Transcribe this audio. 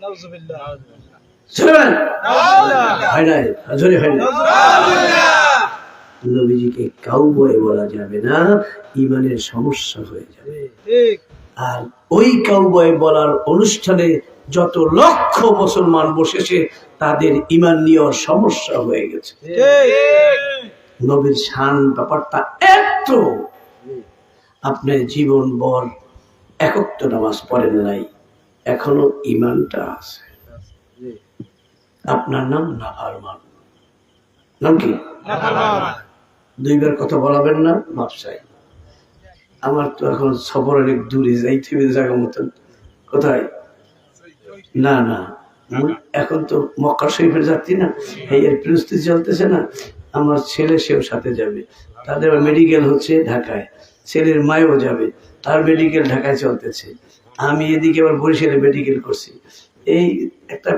নাউজুবিল্লাহ শুনবেন হয় হয় না নবীজিকে কাউবয় বলা যাবে না ইমানের সমস্যা হয়ে যাবে। আর ওই কাউবয় বলার অনুষ্ঠানে যত লক্ষ মুসলমান বসেছে তাদের ইমান নিয়েও সমস্যা হয়ে গেছে। নবীর শান ব্যাপারটা এত। আপনি জীবন বর একত্র নামাজ পড়েন নাই। এখনও ইমানটা আছে। আপনার নাম? নাফারমান নাম কি? দুইবার কথা বলাবেন না মাপ চাই। আমার তো এখন সফর অনেক দূরে যাইতে হবে জায়গা মতন। কোথায়? না না। এখন তো মক্কা শরীফের যাত্রী না। এই এর প্রস্তুতি চলতেছে না। আমার ছেলে সেও সাথে যাবে। তাদের মেডিকেল হচ্ছে ঢাকায়। ছেলের মায়ও যাবে, তার মেডিকেল ঢাকায় চলতেছে। আমি এদিকে আবার বরিশালে মেডিকেল করছি। এই একটা